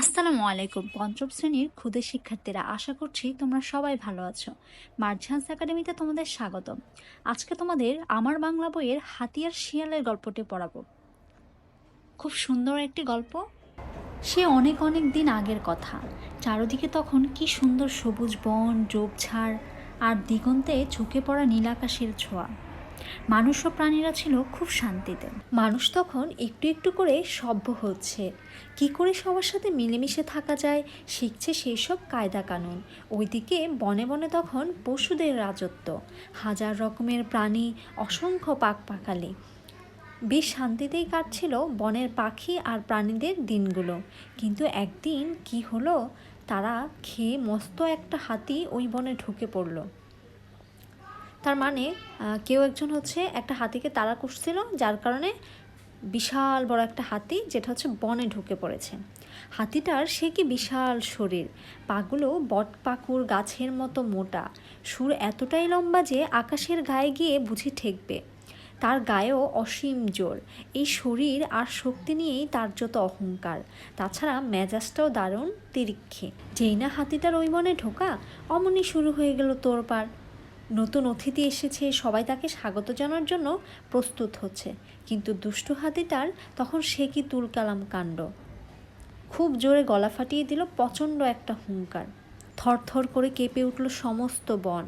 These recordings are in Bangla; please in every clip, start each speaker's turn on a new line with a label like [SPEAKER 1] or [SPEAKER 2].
[SPEAKER 1] আসসালামু আলাইকুম। পঞ্চম শ্রেণির ক্ষুদে শিক্ষার্থীরা, আশা করছি তোমরা সবাই ভালো আছো। মার্ঝান্স একাডেমিতে তোমাদের স্বাগতম। আজকে তোমাদের আমার বাংলা বইয়ের হাতিয়ার শিয়ালের গল্পটি পড়াবো। খুব সুন্দর একটি গল্প। সে অনেক অনেক দিন আগের কথা। চারদিকে তখন কি সুন্দর সবুজ বন ঝোপঝাড় আর দিগন্তে ঝুঁকে পড়া নীলাকাশের ছোঁয়া। মানুষ ও প্রাণীরা ছিল খুব শান্তিতে। মানুষ তখন একটু একটু করে সভ্য হচ্ছে। কি করে সবার সাথে মিলেমিশে থাকা যায়, শিখছে সেই সব কায়দা কানুন ওইদিকে বনে বনে তখন পশুদের রাজত্ব। হাজার রকমের প্রাণী, অসংখ্য পাক পাকালি। বেশ শান্তিতেই কাটছিল বনের পাখি আর প্রাণীদের দিনগুলো। কিন্তু একদিন কি হলো, তারা খেয়ে মস্ত একটা হাতি ওই বনে ঢুকে পড়ল। তার মানে কেউ একজন হচ্ছে একটা হাতিকে তাড়া করছিল, যার কারণে বিশাল বড় একটা হাতি যেটা হচ্ছে বনে ঢুকে পড়েছে। হাতিটার সে কি বিশাল শরীর? পাগুলো বট পাকুর গাছের মতো মোটা। সুর এতটাই লম্বা যে আকাশের গায়ে গিয়ে বুঝি ঠেকবে। তার গায়েও অসীম জোর। এই শরীর আর শক্তি নিয়েই তার যত অহংকার। তাছাড়া মেজাজটাও দারুণ তিরিক্ষে। যেই না হাতিটার ওই বনে ঢোকা, অমনি শুরু হয়ে গেল তোরপাড় নতুন অতিথি এসেছে, সবাই তাকে স্বাগত জানার জন্য প্রস্তুত হচ্ছে। কিন্তু দুষ্টু হাতিটার তখন সে কি তুলকালাম কাণ্ড? খুব জোরে গলা ফাটিয়ে দিল প্রচণ্ড একটা হুঙ্কার। থরথর করে কেঁপে উঠল সমস্ত বন।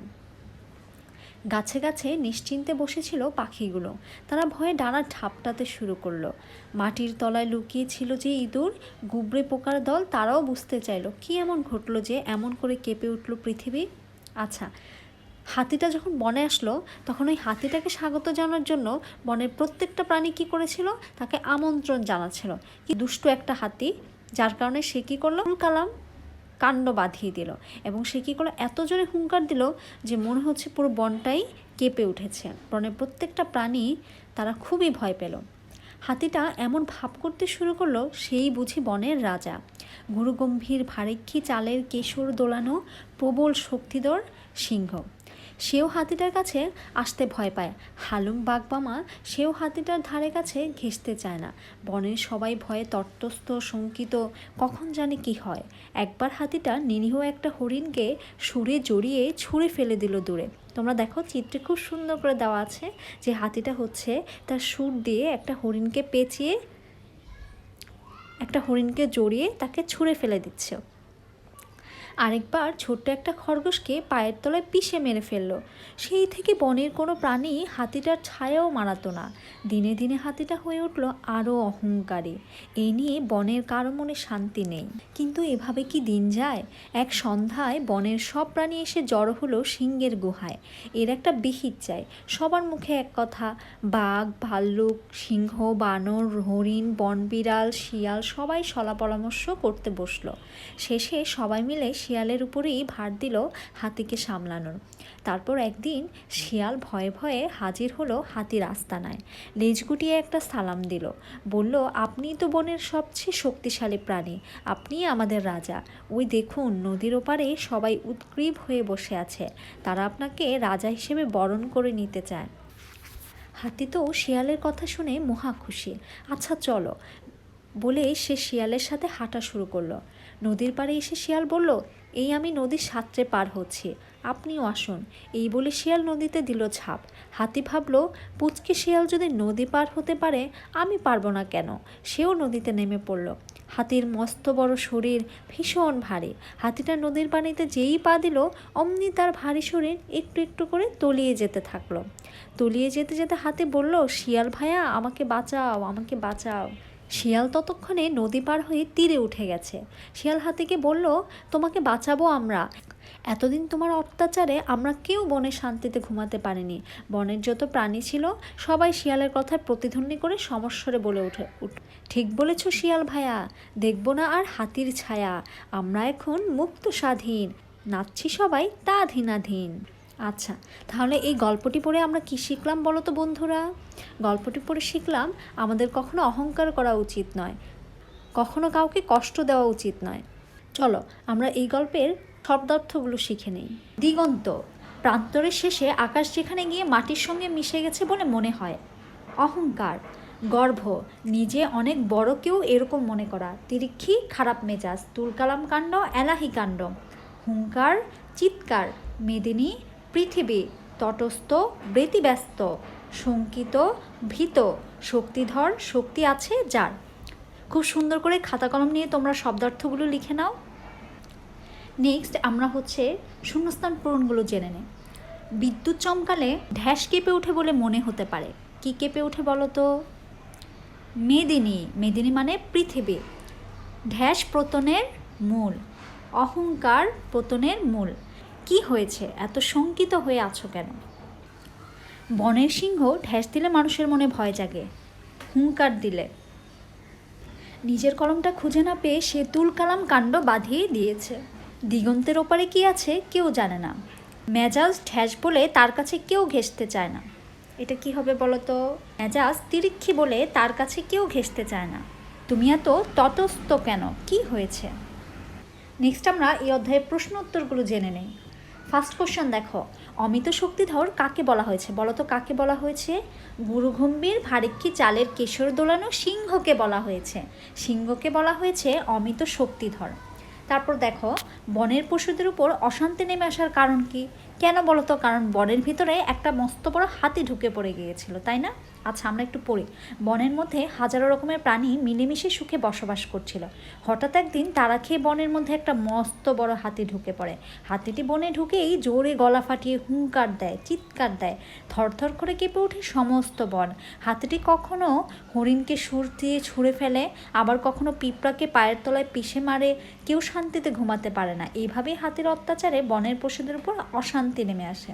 [SPEAKER 1] গাছে গাছে নিশ্চিন্তে বসেছিল পাখিগুলো। তারা ভয়ে ডানা ঠাপটাতে শুরু করল। মাটির তলায় লুকিয়ে ছিল যে ইঁদুর গুবরে পোকার দল, তারাও বুঝতে চাইল, কি এমন ঘটলো যে এমন করে কেঁপে উঠল পৃথিবী? আচ্ছা হাতিটা যখন বনে আসলো, তখন ওই হাতিটাকে স্বাগত জানার জন্য বনের প্রত্যেকটা প্রাণী কি করেছিল? তাকে আমন্ত্রণ জানাচ্ছিল। কি দুষ্ট একটা হাতি, যার কারণে সে কী করল? কালাম কাণ্ড বাঁধিয়ে দিল এবং সে কী করল? এত জোরে হুঙ্কার দিল যে মনে হচ্ছে পুরো বনটাই কেঁপে উঠেছে। বনের প্রত্যেকটা প্রাণী তারা খুবই ভয় পেল। হাতিটা এমন ভাব করতে শুরু করল, সেই বুঝি বনের রাজা। গুরুগম্ভীর ভারেক্ষী চালের কেশর দোলানো প্রবল শক্তিধর সিংহ। সেও হাতিটার কাছে আসতে ভয় পায়। হালুম বাগবামা সেও হাতিটার ধারে কাছে ঘেঁষতে চায় না। বনের সবাই ভয়ে তটস্থ, শঙ্কিত, কখন জানে কি হয়। একবার হাতিটা নিরীহ একটা হরিণকে সুরে জড়িয়ে ছুঁড়ে ফেলে দিল দূরে। তোমরা দেখো, চিত্রে খুব সুন্দর করে দেওয়া আছে যে হাতিটা হচ্ছে তার সুর দিয়ে একটা হরিণকে পেঁচিয়ে, একটা হরিণকে জড়িয়ে তাকে ছুঁড়ে ফেলে দিচ্ছে। আরেকবার ছোট্ট একটা খরগোশকে পায়ের তলায় পিষে মেরে ফেলল। সেই থেকে বনের কোনো প্রাণী হাতিটার ছায়াও মারাতো না। দিনে দিনে হাতিটা হয়ে উঠল আরও অহংকারী। এ নিয়ে বনের কারও মনে শান্তি নেই। কিন্তু এভাবে কি দিন যায়? এক সন্ধ্যায় বনের সব প্রাণী এসে জড়ো হলো সিংহের গুহায়। এর একটা বিহিত চাই। সবার মুখে এক কথা। বাঘ, ভাল্লুক, সিংহ, বানর, হরিণ, বনবিড়াল, শিয়াল সবাই সলা পরামর্শ করতে বসল। শেষে সবাই মিলে শিয়ালের উপরেই ভার দিল হাতিকে সামলানোর। তারপর একদিন শিয়াল ভয়ে ভয়ে হাজির হলো হাতির আস্তানায় লেজ গুটিয়ে একটা সালাম দিল। বলল, আপনিই তো বনের সবচেয়ে শক্তিশালী প্রাণী। আপনিই আমাদের রাজা। ওই দেখুন, নদীর ওপারে সবাই উৎগ্রীব হয়ে বসে আছে। তারা আপনাকে রাজা হিসেবে বরণ করে নিতে চায়। হাতি তো শিয়ালের কথা শুনে মহা খুশি। আচ্ছা চলো। বলে সে শিয়ালের সাথে হাঁটা শুরু করল। নদীর পাড়ে এসে শিয়াল বলল, এই আমি নদীর সাঁতরে পার হচ্ছি। আপনিও আসুন। এই বলে শিয়াল নদীতে দিল ঝাঁপ। হাতি ভাবল, পুচকে শিয়াল যদি নদী পার হতে পারে, আমি পারব না কেন? সেও নদীতে নেমে পড়ল। হাতির মস্ত বড় শরীর ভীষণ ভারী। হাতিটা নদীর পানিতে যেই পা দিল, অমনি তার ভারী শরীর একটু একটু করে তলিয়ে যেতে থাকল। তলিয়ে যেতে যেতে হাতি বলল, শিয়াল ভাইয়া আমাকে বাঁচাও আমাকে বাঁচাও। শিয়াল ততক্ষণে নদী পার হয়ে তীরে উঠে গেছে। শিয়াল হাতিকে বলল, তোমাকে বাঁচাবো আমরা। এতদিন তোমার অত্যাচারে আমরা কেউ বনে শান্তিতে ঘুমাতে পারিনি। বনের যত প্রাণী ছিল, সবাই শিয়ালের কথায় প্রতিধ্বনি করে সমস্বরে বলে উঠে ঠিক বলেছ শিয়াল ভাইয়া দেখব না আর হাতির ছায়া। আমরা এখন মুক্ত স্বাধীন। নাচছি সবাই তা ধীনাধীন আচ্ছা তাহলে এই গল্পটি পড়ে আমরা কি শিখলাম বলো তো বন্ধুরা? গল্পটি পড়ে শিখলাম, আমাদের কখনো অহংকার করা উচিত নয়। কখনো কাউকে কষ্ট দেওয়া উচিত নয়। চলো, আমরা এই গল্পের শব্দার্থগুলো শিখে নেই। দিগন্ত, প্রান্তরের শেষে আকাশ যেখানে গিয়ে মাটির সঙ্গে মিশে গেছে বলে মনে হয়। অহংকার, গর্ভ, নিজে অনেক বড় কেউ এরকম মনে করা। তিরিক্ষি, খারাপ মেজাজ, তুলকালাম কাণ্ড, এলাহি কাণ্ড। হুঙ্কার, চিৎকার, মেদিনী পৃথিবী তটস্থ, ব্যতিব্যস্ত, শঙ্কিত, ভীত, শক্তিধর শক্তি আছে যার। খুব সুন্দর করে খাতা কলম নিয়ে তোমরা শব্দার্থগুলো লিখে নাও। নেক্সট আমরা হচ্ছে শূন্যস্থান পূরণগুলো জেনে নেই। বিদ্যুৎ চমকালে ঢ্যাস কেঁপে ওঠে বলে মনে হতে পারে। কি কেঁপে ওঠে বলো তো? মেদিনী মেদিনী মানে পৃথিবী। ঢ্যাস প্রতনের মূল, অহংকার পতনের মূল। কি হয়েছে? এত শঙ্কিত হয়ে আছো কেন? বনের সিংহ ঢ্যাস দিলে মানুষের মনে ভয় জাগে। হুঙ্কার দিলে। নিজের কলমটা খুঁজে না পেয়ে সে তুলকালাম কাণ্ড বাঁধিয়ে দিয়েছে। দিগন্তের ওপারে কি আছে কেউ জানে না। মেজাজ ঢ্যাস বলে তার কাছে কেউ ঘেঁষতে চায় না। এটা কি হবে বলো তো মেজাজ তিরিক্ষি বলে তার কাছে কেউ ঘেঁষতে চায় না। তুমি এত তটস্থ কেন? কি হয়েছে? নেক্সট আমরা এই অধ্যায়ের প্রশ্ন উত্তরগুলো জেনে নেই। ফার্স্ট কোশ্চেন দেখো, অমিত শক্তিধর কাকে বলা হয়েছে? বলো তো কাকে বলা হয়েছে? গুরুগম্ভীর ভারিক্ষী চালের কেশর দোলানো সিংহকে বলা হয়েছে। সিংহকে বলা হয়েছে অমিত শক্তিধর। তারপর দেখো, বনের পশুদের উপর অশান্তি নেমে আসার কারণ কি? কেন বলো তো? কারণ বনের ভিতরে একটা মস্ত বড় হাতি ঢুকে পড়ে গিয়েছিল, তাই না? আচ্ছা আমরা একটু পড়ি। বনের মধ্যে হাজারো রকমের প্রাণী মিলেমিশে সুখে বসবাস করছিল। হঠাৎ একদিন তারা খেয়ে বনের মধ্যে একটা মস্ত বড় হাতি ঢুকে পড়ে। হাতিটি বনে ঢুকেই জোরে গলা ফাটিয়ে হুঙ্কার দেয়, চিৎকার দেয়। থরথর করে কেঁপে ওঠে সমস্ত বন। হাতিটি কখনো হরিণকে সুর দিয়ে ছুঁড়ে ফেলে, আবার কখনো পিঁপড়াকে পায়ের তলায় পিষে মারে। কেউ শান্তিতে ঘুমাতে পারে না। এইভাবেই হাতির অত্যাচারে বনের পশুদের উপর অশান্তি নেমে আসে।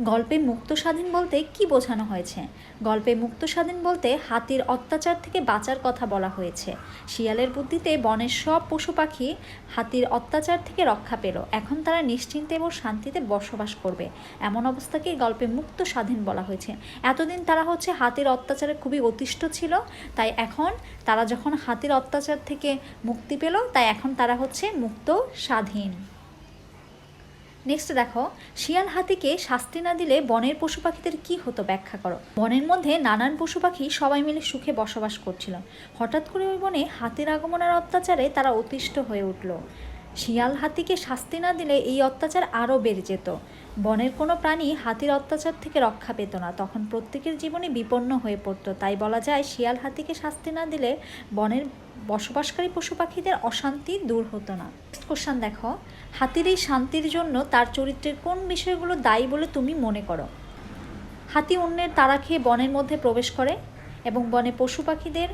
[SPEAKER 1] গল্পে মুক্ত স্বাধীন বলতে কি বোঝানো হয়েছে? গল্পে মুক্ত স্বাধীন বলতে হাতির অত্যাচার থেকে বাঁচার কথা বলা হয়েছে। শিয়ালের বুদ্ধিতে বনের সব পশু পাখি হাতির অত্যাচার থেকে রক্ষা পেল। এখন তারা নিশ্চিন্তে এবং শান্তিতে বসবাস করবে। এমন অবস্থাকে গল্পে মুক্ত স্বাধীন বলা হয়েছে। এতদিন তারা হচ্ছে হাতির অত্যাচারে খুবই অতিষ্ঠ ছিল। তাই এখন তারা যখন হাতির অত্যাচার থেকে মুক্তি পেল, তাই এখন তারা হচ্ছে মুক্ত স্বাধীন। নেক্সট দেখো, শিয়াল হাতিকে শাস্তি না দিলে বনের পশু পাখিদের কি হতো ব্যাখ্যা করো। বনের মধ্যে নানান পশু পাখি সবাই মিলে সুখে বসবাস করছিল। হঠাৎ করে ওই বনে হাতির আগমনের অত্যাচারে তারা অতিষ্ঠ হয়ে উঠল। শিয়াল হাতিকে শাস্তি না দিলে এই অত্যাচার আরও বেড়ে যেত। বনের কোনো প্রাণী হাতির অত্যাচার থেকে রক্ষা পেত না। তখন প্রত্যেকের জীবনে বিপন্ন হয়ে পড়তো। তাই বলা যায়, শিয়াল হাতিকে শাস্তি না দিলে বনের বসবাসকারী পশু পাখিদের অশান্তি দূর হতো না। কোশ্চান দেখো, হাতির এই শান্তির জন্য তার চরিত্রের কোন বিষয়গুলো দায়ী বলে তুমি মনে করো? হাতি অন্যের তারা খেয়ে বনের মধ্যে প্রবেশ করে এবং বনে পশু পাখিদের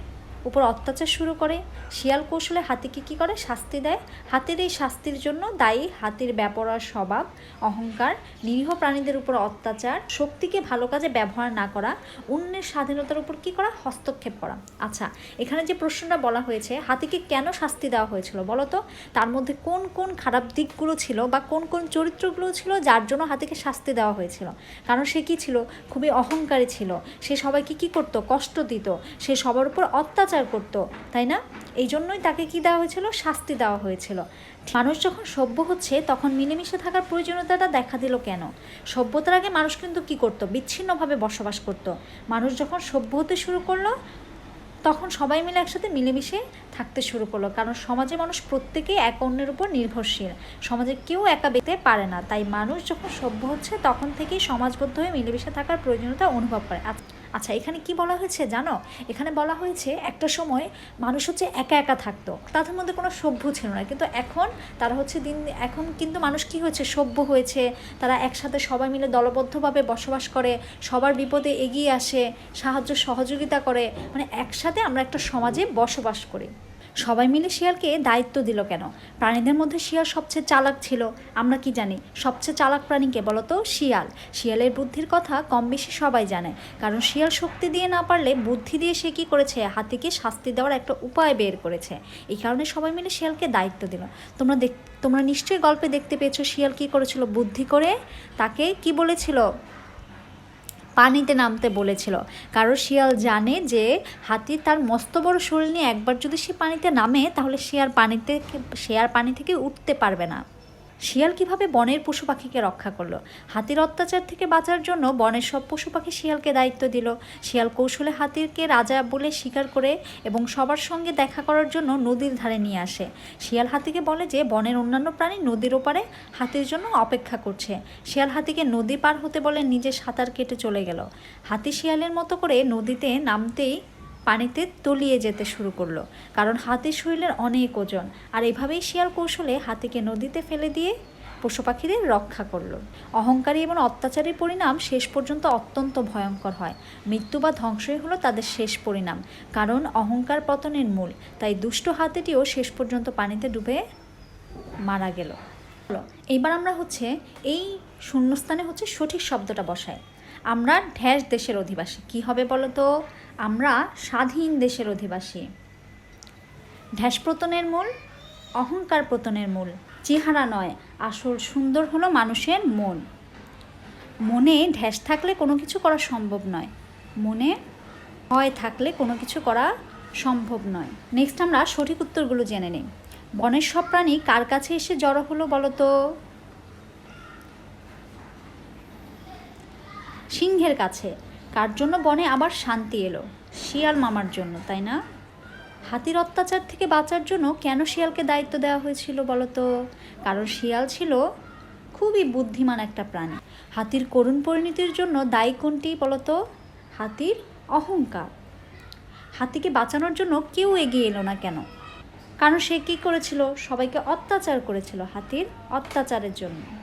[SPEAKER 1] উপর অত্যাচার শুরু করে। শিয়াল কৌশলে হাতিকে কী করে? শাস্তি দেয়। হাতির এই শাস্তির জন্য দায়ী হাতির ব্যাপরার স্বভাব, অহংকার, নিরীহ প্রাণীদের উপর অত্যাচার, শক্তিকে ভালো কাজে ব্যবহার না করা, অন্যের স্বাধীনতার উপর কী করা? হস্তক্ষেপ করা। আচ্ছা এখানে যে প্রশ্নটা বলা হয়েছে, হাতিকে কেন শাস্তি দেওয়া হয়েছিল বলো তো? তার মধ্যে কোন কোন খারাপ দিকগুলো ছিল বা কোন কোন চরিত্রগুলো ছিল যার জন্য হাতিকে শাস্তি দেওয়া হয়েছিল? কারণ সে কী ছিল? খুবই অহংকারী ছিল। সে সবাইকে কী করতো? কষ্ট দিত। সে সবার উপর অত্যাচার করত, তাই না? এই জন্যই তাকে কি দেওয়া হয়েছিল? শাস্তি দেওয়া হয়েছিল। মানুষ যখন সভ্য হচ্ছে, তখন মিলেমিশে থাকার প্রয়োজনীয়তাটা দেখা দিল কেন? সভ্যতার আগে মানুষ কিন্তু কি করতো? বিচ্ছিন্নভাবে বসবাস করত। মানুষ যখন সভ্য হতে শুরু করল, তখন সবাই মিলে একসাথে মিলেমিশে থাকতে শুরু করল। কারণ সমাজে মানুষ প্রত্যেকেই এক অন্যের উপর নির্ভরশীল। সমাজে কেউ একা বেতে পারে না। তাই মানুষ যখন সভ্য হচ্ছে, তখন থেকেই সমাজবদ্ধ হয়ে মিলেমিশে থাকার প্রয়োজনীয়তা অনুভব করে। আচ্ছা এখানে কি বলা হয়েছে জানো? এখানে বলা হয়েছে একটা সময় মানুষ হচ্ছে একা একা থাকতো। তাদের মধ্যে কোনো সভ্য ছিল না। কিন্তু এখন তারা হচ্ছে দিন, এখন কিন্তু মানুষ কি হয়েছে? সভ্য হয়েছে। তারা একসাথে সবাই মিলে দলবদ্ধভাবে বসবাস করে, সবার বিপদে এগিয়ে আসে, সাহায্য সহযোগিতা করে। মানে একসাথে আমরা একটা সমাজে বসবাস করি। সবাই মিলে শিয়ালকে দায়িত্ব দিল কেন? প্রাণীদের মধ্যে শিয়াল সবচেয়ে চালাক ছিল। আমরা কি জানি? সবচেয়ে চালাক প্রাণীকে বলতো শিয়াল। শিয়ালের বুদ্ধির কথা কম বেশি সবাই জানে। কারণ শিয়াল শক্তি দিয়ে না পারলে বুদ্ধি দিয়ে সে কী করেছে? হাতিকে শাস্তি দেওয়ার একটা উপায় বের করেছে। এই কারণে সবাই মিলে শিয়ালকে দায়িত্ব দিল। তোমরা দেখ তোমরা নিশ্চয়ই গল্পে দেখতে পেয়েছ শিয়াল কী করেছিল বুদ্ধি করে? তাকে কি বলেছিল? পানিতে নামতে বলেছিল। কারণ শিয়াল জানে যে হাতি তার মস্ত বড় শরীর নিয়ে একবার যদি সে পানিতে নামে, তাহলে সে আর পানিতে, সে আর পানি থেকে উঠতে পারবে না। শিয়াল কীভাবে বনের পশু পাখিকে রক্ষা করল? হাতির অত্যাচার থেকে বাঁচার জন্য বনের সব পশু পাখি শিয়ালকে দায়িত্ব দিল। শিয়াল কৌশলে হাতিরকে রাজা বলে স্বীকার করে এবং সবার সঙ্গে দেখা করার জন্য নদীর ধারে নিয়ে আসে। শিয়াল হাতিকে বলে যে, বনের অন্যান্য প্রাণী নদীর ওপারে হাতির জন্য অপেক্ষা করছে। শিয়াল হাতিকে নদী পার হতে বলে নিজে সাঁতার কেটে চলে গেল। হাতি শিয়ালের মতো করে নদীতে নামতেই পানিতে তলিয়ে যেতে শুরু করল। কারণ হাতির শরীরের অনেক ওজন। আর এভাবেই শিয়াল কৌশলে হাতিকে নদীতে ফেলে দিয়ে পশু পাখিদের রক্ষা করল। অহংকারী এবং অত্যাচারী পরিণাম শেষ পর্যন্ত অত্যন্ত ভয়ঙ্কর হয়। মৃত্যু বা ধ্বংসই হলো তাদের শেষ পরিণাম। কারণ অহংকার পতনের মূল। তাই দুষ্ট হাতিটিও শেষ পর্যন্ত পানিতে ডুবে মারা গেল। এইবার আমরা হচ্ছে এই শূন্যস্থানে হচ্ছে সঠিক শব্দটা বসাই। আমরা ঢ্যাস দেশের অধিবাসী। কি হবে বলো তো আমরা স্বাধীন দেশের অধিবাসী। ঢ্যাস প্রতনের মূল, অহংকার প্রতনের মূল। চেহারা নয়, আসল সুন্দর হলো মানুষের মন। মনে ঢ্যাস থাকলে কোনো কিছু করা সম্ভব নয়। মনে ভয় থাকলে কোনো কিছু করা সম্ভব নয়। নেক্সট আমরা সঠিক উত্তরগুলো জেনে নিই। বনের সব প্রাণী কার কাছে এসে জড়ো হলো বলো তো সিংহের কাছে। কার জন্য বনে আবার শান্তি এলো? শিয়াল মামার জন্য, তাই না? হাতির অত্যাচার থেকে বাঁচার জন্য কেন শিয়ালকে দায়িত্ব দেওয়া হয়েছিল বলো তো কারণ শিয়াল ছিল খুবই বুদ্ধিমান একটা প্রাণী। হাতির করুণ পরিণতির জন্য দায়ী কোনটি বলতো? হাতির অহংকার। হাতিকে বাঁচানোর জন্য কেউ এগিয়ে এলো না কেন? কারণ সে কী করেছিল? সবাইকে অত্যাচার করেছিল হাতির অত্যাচারের জন্য।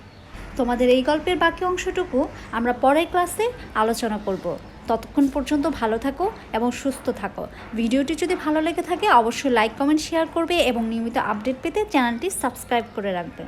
[SPEAKER 1] তোমাদের এই গল্পের বাকি অংশটুকু আমরা পরের ক্লাসে আলোচনা করব। ততক্ষণ পর্যন্ত ভালো থাকো এবং সুস্থ থাকো। ভিডিওটি যদি ভালো লেগে থাকে, অবশ্যই লাইক কমেন্ট শেয়ার করবে এবং নিয়মিত আপডেট পেতে চ্যানেলটি সাবস্ক্রাইব করে রাখবে।